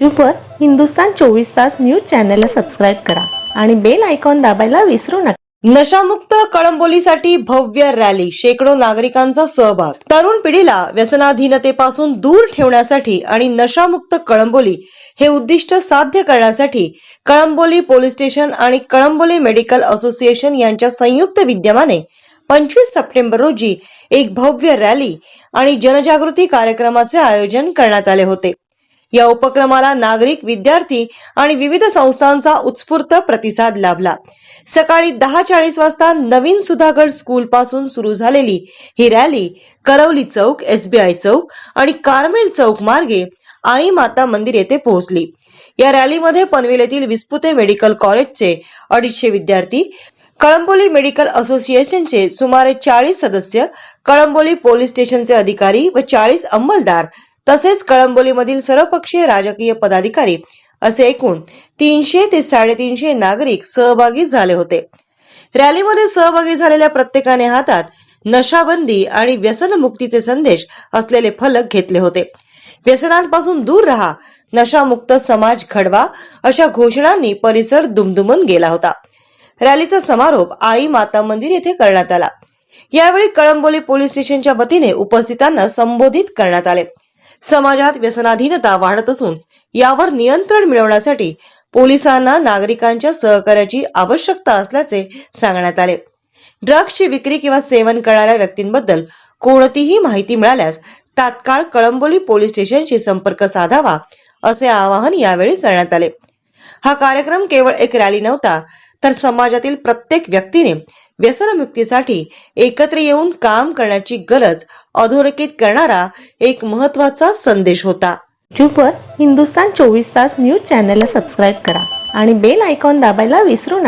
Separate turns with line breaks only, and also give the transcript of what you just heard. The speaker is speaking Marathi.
यूट्यूबवर हिंदुस्तान चोवीस तास न्यूज चॅनलला सबस्क्राईब करा आणि बेल आयकॉन दाबायला विसरू नका.
नशामुक्त कळंबोलीसाठी भव्य रॅली शेकडो नागरिकांचा सहभाग. तरुण पिढीला व्यसनाधीनतेपासून दूर ठेवण्यासाठी आणि नशामुक्त कळंबोली हे उद्दिष्ट साध्य करण्यासाठी कळंबोली पोलीस स्टेशन आणि कळंबोली मेडिकल असोसिएशन यांच्या संयुक्त विद्यमाने पंचवीस सप्टेंबर रोजी एक भव्य रॅली आणि जनजागृती कार्यक्रमाचे आयोजन करण्यात आले होते. या उपक्रमाला नागरिक विद्यार्थी आणि विविध संस्थांचा उत्स्फूर्त प्रतिसाद लाभला. सकाळी दहा चाळीस वाजता नवीन सुधागड स्कूल पासून सुरू झालेली ही रॅली करवली चौक एसबीआय चौक आणि कार्मेल चौक मार्गे आई माता मंदिर येथे पोहोचली. या रॅलीमध्ये पनवेल येथील विस्पुते मेडिकल कॉलेजचे अडीचशे विद्यार्थी कळंबोली मेडिकल असोसिएशनचे सुमारे चाळीस सदस्य कळंबोली पोलीस स्टेशनचे अधिकारी व चाळीस अंमलदार तसेच कळंबोलीमधील सर्वपक्षीय राजकीय पदाधिकारी असे एकूण तीनशे ते साडेतीनशे नागरिक सहभागी झाले होते. रॅलीमध्ये सहभागी झालेल्या प्रत्येकाने हातात नशाबंदी आणि व्यसनमुक्तीचे संदेश असलेले फलक घेतले होते. व्यसनांपासून दूर राहा नशामुक्त समाज घडवा अशा घोषणांनी परिसर दुमदुमून गेला होता. रॅलीचा समारोप आई माता मंदिर येथे करण्यात आला. यावेळी कळंबोली पोलीस स्टेशनच्या वतीने उपस्थितांना संबोधित करण्यात आले. समाजात व्यसनाधीनता वाढत असून यावर नियंत्रण मिळवण्यासाठी पोलिसांना नागरिकांच्या सहकार्याची आवश्यकता असल्याचे सांगण्यात आले. ड्रग्सची विक्री किंवा सेवन करणाऱ्या व्यक्तींबद्दल कोणतीही माहिती मिळाल्यास तात्काळ कळंबोली पोलीस स्टेशनशी संपर्क साधावा असे आवाहन यावेळी करण्यात आले. हा कार्यक्रम केवळ एक रॅली नव्हता तर समाजातील प्रत्येक व्यक्तीने व्यसनमुक्तीसाठी एकत्र येऊन काम करण्याची गरज अधोरेखित करणारा एक महत्त्वाचा संदेश होता.
यूट्यूबवर हिंदुस्तान चोवीस तास न्यूज चॅनलला सबस्क्राईब करा आणि बेल आयकॉन दाबायला विसरू नका.